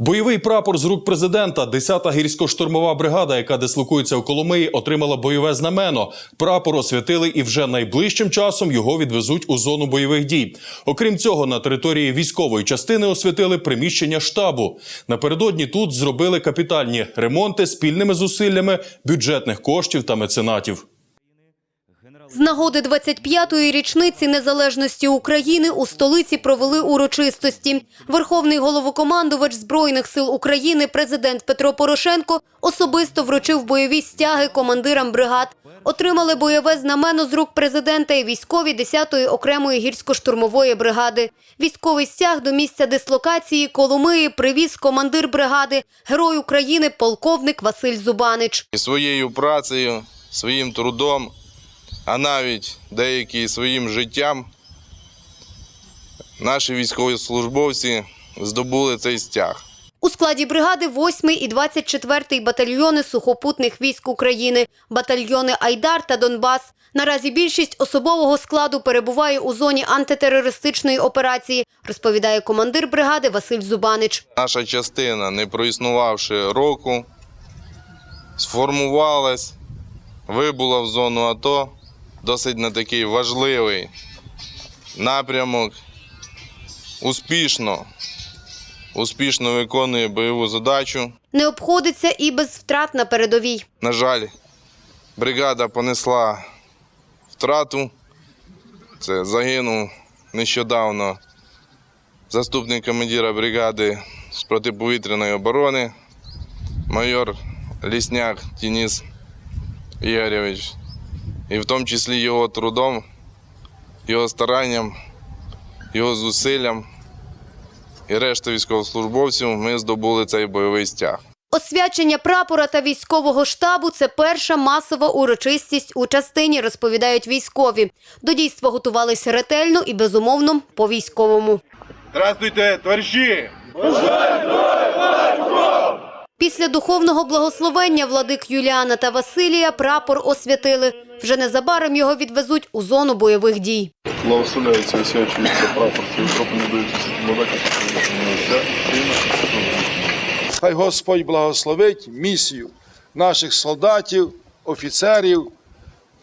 Бойовий прапор з рук президента, 10-та гірсько-штурмова бригада, яка дислокується в Коломиї, отримала бойове знамено. Прапор освятили і вже найближчим часом його відвезуть у зону бойових дій. Окрім цього, на території військової частини освятили приміщення штабу. Напередодні тут зробили капітальні ремонти спільними зусиллями бюджетних коштів та меценатів. З нагоди 25-ї річниці незалежності України у столиці провели урочистості. Верховний головокомандувач Збройних сил України президент Петро Порошенко особисто вручив бойові стяги командирам бригад. Отримали бойове знамено з рук президента і військові 10-ї окремої гірсько-штурмової бригади. Військовий стяг до місця дислокації Коломиї привіз командир бригади, герой України, полковник Василь Зубанич. І своєю працею, своїм трудом, а навіть деякі своїм життям наші військовослужбовці здобули цей стяг. У складі бригади 8 і 24 батальйони сухопутних військ України, батальйони Айдар та Донбас. Наразі більшість особового складу перебуває у зоні антитерористичної операції, розповідає командир бригади Василь Зубанич. Наша частина, не проіснувавши року, сформувалась, вибула в зону АТО, досить на такий важливий напрямок, успішно, успішно виконує бойову задачу. Не обходиться і без втрат на передовій. На жаль, бригада понесла втрату. Це загинув нещодавно заступник командира бригади з протиповітряної оборони, майор Лісняк Тініс Ігоревич. І в тому числі його трудом, його старанням, його зусиллям і решта військовослужбовців ми здобули цей бойовий стяг. Освячення прапора та військового штабу це перша масова урочистість у частині, розповідають військові. До дійства готувалися ретельно і безумовно по військовому. Здравствуйте, товариші! Після духовного благословення владик Юліана та Василія прапор освятили. Вже незабаром його відвезуть у зону бойових дій. Благословляється освячується прапор. Хай Господь благословить місію наших солдатів, офіцерів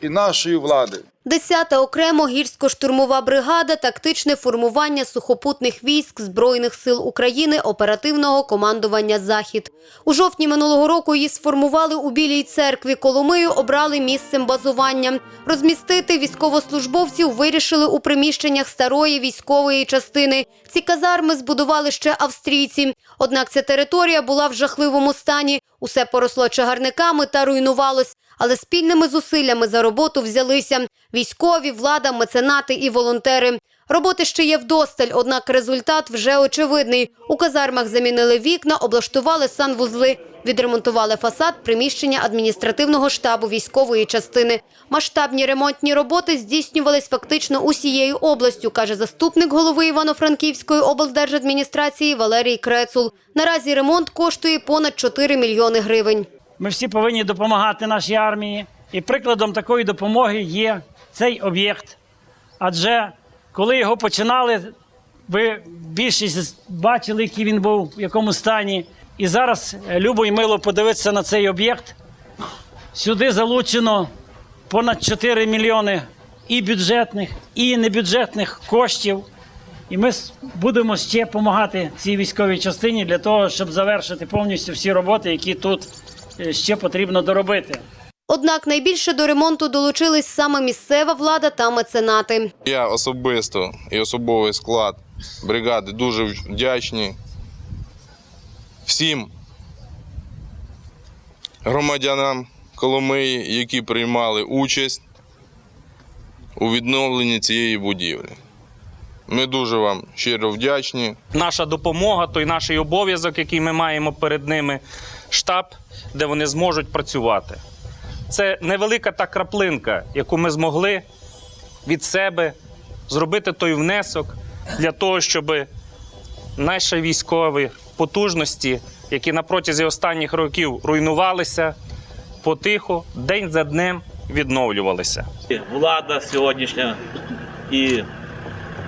і нашої влади. Десята окремо гірсько-штурмова бригада, тактичне формування сухопутних військ Збройних сил України оперативного командування Захід. У жовтні минулого року її сформували у Білій церкві. Коломию обрали місцем базування. Розмістити військовослужбовців вирішили у приміщеннях старої військової частини. Ці казарми збудували ще австрійці. Однак ця територія була в жахливому стані. Усе поросло чагарниками та руйнувалось. Але спільними зусиллями за роботу взялися військові, влада, меценати і волонтери. Роботи ще є вдосталь, однак результат вже очевидний. У казармах замінили вікна, облаштували санвузли, відремонтували фасад приміщення адміністративного штабу військової частини. Масштабні ремонтні роботи здійснювались фактично усією областю, каже заступник голови Івано-Франківської облдержадміністрації Валерій Крецул. Наразі ремонт коштує понад 4 мільйони гривень. Ми всі повинні допомагати нашій армії. І прикладом такої допомоги є цей об'єкт. Адже коли його починали, ви більшість бачили, який він був, в якому стані. І зараз е, любо і мило подивитися на цей об'єкт. Сюди залучено понад 4 мільйони і бюджетних, і небюджетних коштів. І ми будемо ще допомагати цій військовій частині для того, щоб завершити повністю всі роботи, які тут ще потрібно доробити. Однак найбільше до ремонту долучились саме місцева влада та меценати. Я особисто і особовий склад бригади дуже вдячні всім громадянам Коломиї, які приймали участь у відновленні цієї будівлі. Ми дуже вам щиро вдячні. наша допомога, той наш обов'язок, який ми маємо перед ними, штаб, де вони зможуть працювати. Це невелика та краплинка, яку ми змогли від себе зробити той внесок для того, щоб наші військові потужності, які на протязі останніх років руйнувалися, потихо, день за днем відновлювалися. влада сьогоднішня і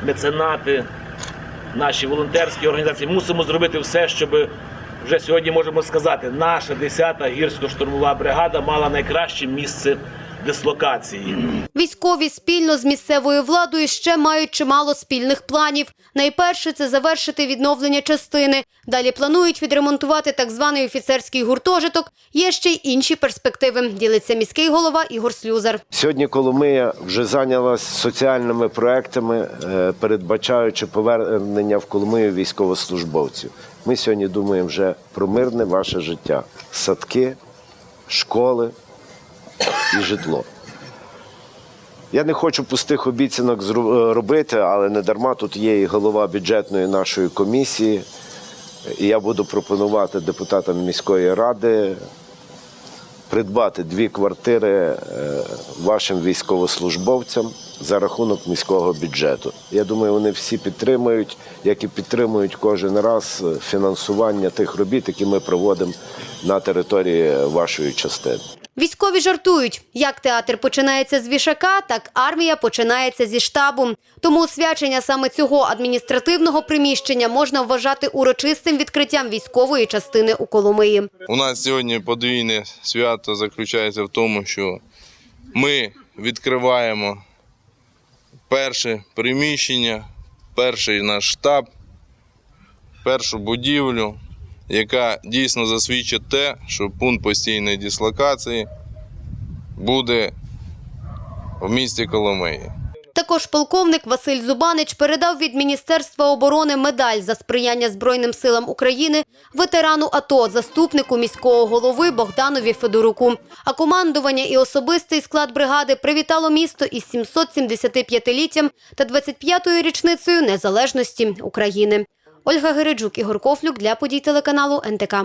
меценати, наші волонтерські організації мусимо зробити все, щоб вже сьогодні можемо сказати, наша 10-та гірсько-штурмова бригада мала найкраще місце дислокації. Військові спільно з місцевою владою ще мають чимало спільних планів. Найперше це завершити відновлення частини. Далі планують відремонтувати так званий офіцерський гуртожиток. Є ще й інші перспективи. Ділиться міський голова Ігор Слюзар. Сьогодні Коломия вже зайнялась соціальними проектами, е, передбачаючи повернення в Коломию військовослужбовців. Ми сьогодні думаємо вже про мирне ваше життя: садки, школи і житло. Я не хочу пустих обіцянок е, робити, але не дарма тут є і голова бюджетної нашої комісії. І я буду пропонувати депутатам міської ради придбати дві квартири е, вашим військовослужбовцям за рахунок міського бюджету. Я думаю, вони всі підтримують, як і підтримують кожен раз е, фінансування тих робіт, які ми проводимо на території вашої частини. Військові жартують, як театр починається з вішака, так армія починається зі штабу. Тому освячення саме цього адміністративного приміщення можна вважати урочистим відкриттям військової частини у Коломиї. У нас сьогодні подвійне свято заключається в тому, що ми відкриваємо перше приміщення, перший наш штаб, першу будівлю, яка дійсно засвідчить те, що пункт постійної дислокації буде в місті Коломиї. Також полковник Василь Зубанич передав від Міністерства оборони медаль за сприяння Збройним силам України ветерану АТО, заступнику міського голови Богданові Федоруку. А командування і особистий склад бригади привітало місто із 775-літтям та 25-ю річницею незалежності України. Ольга Гереджук, Ігор Кофлюк для подій телеканалу НТК.